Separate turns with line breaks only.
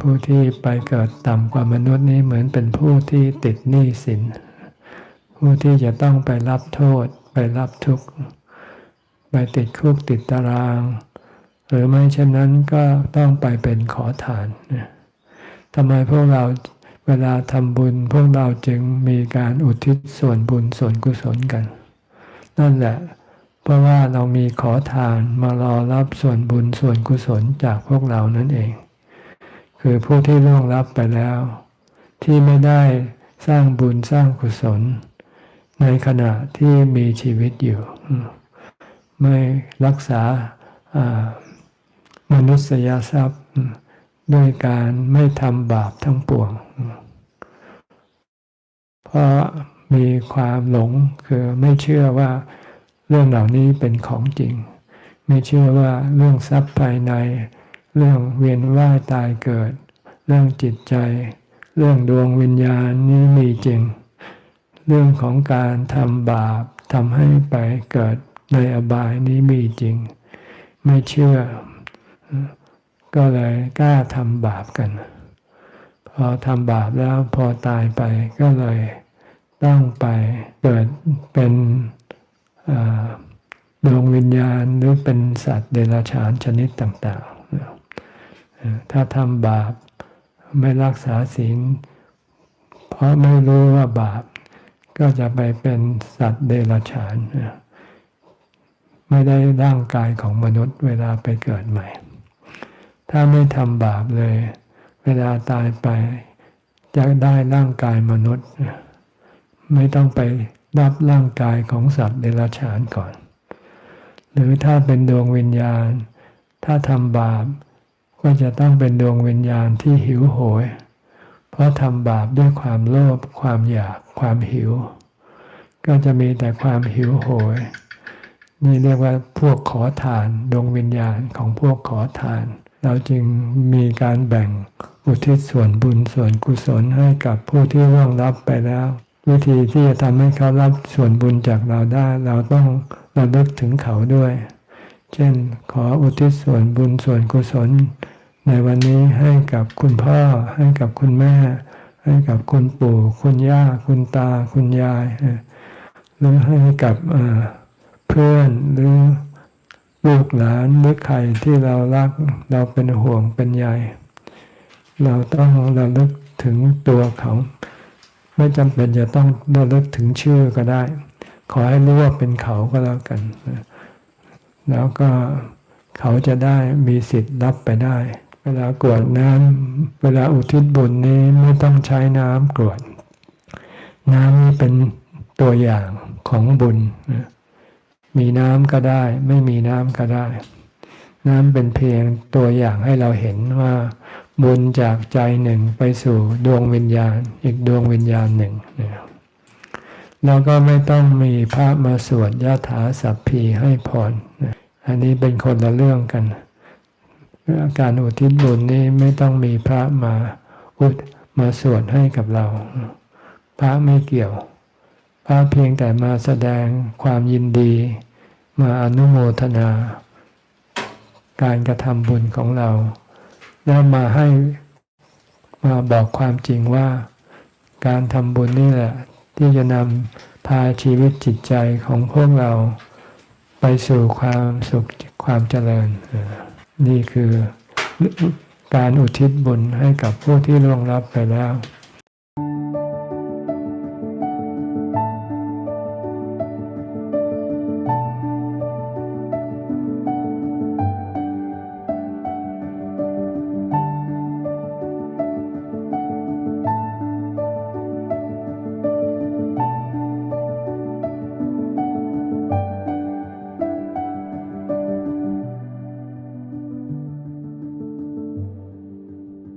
ผู้ที่ไปเกิดต่ำกว่ามนุษย์นี้เหมือนเป็นผู้ที่ติดหนี้สิน ผู้ที่จะต้องไปรับโทษ ไปรับทุกข์ ไปติดคุกติดตาราง หรือไม่เช่นนั้นก็ต้องไปเป็นขอทานทำไมพวกเราเวลาทำบุญ พวกเราจึงมีการอุทิศส่วนบุญส่วนกุศลกัน นั่นแหละ เพราะว่าเรามีขอทานมารอรับส่วนบุญส่วนกุศลจากพวกเรานั่นเอง คือผู้ที่ล่วงลับไปแล้ว ที่ไม่ได้สร้างบุญสร้างกุศล ในขณะที่มีชีวิตอยู่ ไม่รักษามนุษยทรัพย์ด้วยการไม่ทำบาปทั้งปวง เพราะมีความหลงคือไม่เชื่อว่าเรื่องเหล่านี้เป็นของจริง ไม่เชื่อว่าเรื่องทรัพย์ภายใน เรื่องเวียนว่ายตายเกิด เรื่องจิตใจ เรื่องดวงวิญญาณนี้มีจริง เรื่องของการทำบาปทำให้ไปเกิดในอบายนี้มีจริง ไม่เชื่อ ก็เลยกล้าทำบาปกัน พอทำบาปแล้วพอตายไปก็เลยต้องไปเกิดเป็นดวงวิญญาณหรือเป็นสัตว์เดรัจฉานชนิดต่างๆ ถ้าทำบาปไม่รักษาศีล เพราะไม่รู้ว่าบาป ก็จะไปเป็นสัตว์เดรัจฉานไม่ได้ร่างกายของมนุษย์เวลาไปเกิดใหม่ ถ้าไม่ทำบาปเลย เวลาตายไปจะได้ร่างกายมนุษย์ ไม่ต้องไปรับร่างกายของสัตว์เดรัจฉานก่อน หรือถ้าเป็นดวงวิญญาณ ถ้าทำบาป ก็จะต้องเป็นดวงวิญญาณที่หิวโหย เพราะทำบาปด้วยความโลภความอยากความหิว ก็จะมีแต่ความหิวโหย นี่เรียกว่าพวกขอทานดวงวิญญาณของพวกขอทาน เราจึงมีการแบ่งอุทิศส่วนบุญส่วนกุศลให้กับผู้ที่ร่วงรับไปแล้ว วิธีที่จะทำให้เขารับส่วนบุญจากเราได้ เราต้องระลึกถึงเขาด้วย เช่นขออุทิศส่วนบุญส่วนกุศล ในวันนี้ให้กับคุณพ่อ ให้กับคุณแม่ ให้กับคุณปู่ คุณย่า คุณตา คุณยาย หรือให้กับเพื่อนหรือลูกหลานหรือใครที่เรารักเราเป็นห่วงเป็นใยเราต้องระลึกถึงตัวเขา ไม่จำเป็นจะต้องระลึกถึงชื่อก็ได้ ขอให้รู้ว่าเป็นเขาก็แล้วกัน แล้วก็เขาจะได้มีสิทธิ์รับไปได้ เวลากรวดน้ำเวลาอุทิศบุญนี้ไม่ต้องใช้น้ำกรวด น้ำนี้เป็นตัวอย่างของบุญ มีน้ำก็ได้ ไม่มีน้ำก็ได้ น้ำเป็นเพียงตัวอย่างให้เราเห็นว่า บุญจากใจหนึ่งไปสู่ดวงวิญญาณ อีกดวงวิญญาณหนึ่ง แล้วก็ไม่ต้องมีพระมาสวดยะถาสัพพีให้พรอันนี้เป็นคนละเรื่องกัน การอุทิศบุญนี้ไม่ต้องมีพระมาอุดมาสวดให้กับเรา พระไม่เกี่ยว พระเพียงแต่มาแสดงความยินดี มาอนุโมทนา การกระทำบุญของเรา แล้วมาให้มาบอกความจริงว่า การทำบุญนี่แหละ ที่จะนำพาชีวิตจิตใจของพวกเราไปสู่ความสุขความเจริญ นี่คือการอุทิศบุญให้กับผู้ที่ล่วงลับไปแล้ว